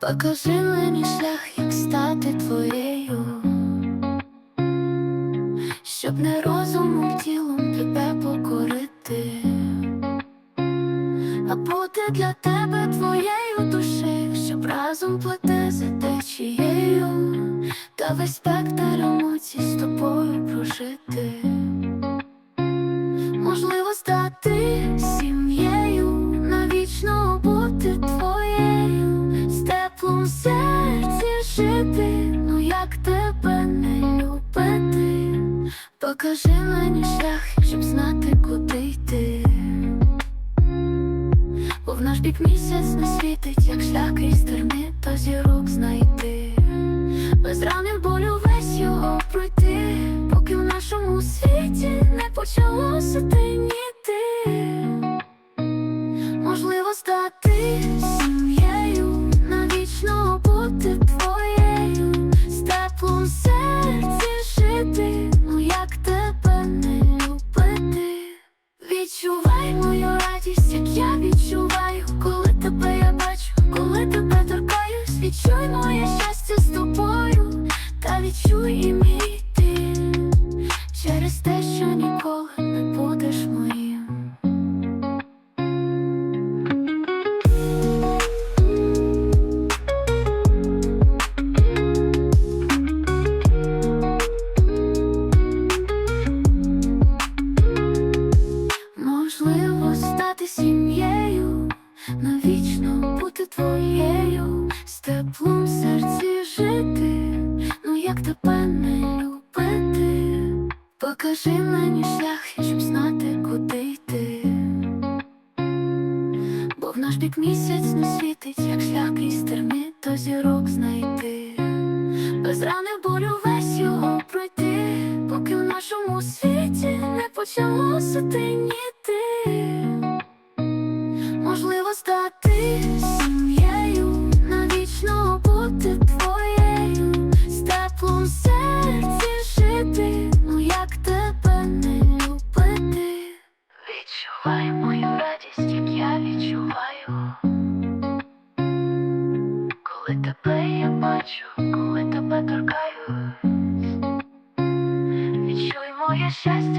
Покажи мені шлях, як стати твоєю, щоб не розумом тілом тебе покорити, а бути для тебе твоєю душею, щоб разом плете за течією, та весь спектр емоцій з тобою прожити. Жити, ну як тебе не любити, покажи мені шлях, щоб знати, куди йти. Бо в наш бік місяць не світить, як шлях крізь терни, то зірок знайти. Без ранів болю весь його пройти, поки в нашому світі не почалося теніти. Відчуй моє щастя з тобою, та відчуй і мій ти через те, що ніколи не будеш моїм. Можливо, стати сім'єю, навічно бути твоєю, ну як тебе не любити, покажи мені шлях, щоб знати, куди йти. Бо в наш бік місяць не світить, як шлях крізь терни, то зірок знайти. Без рани болю весь його пройти, поки в нашому світі не почалося теніти. Тебе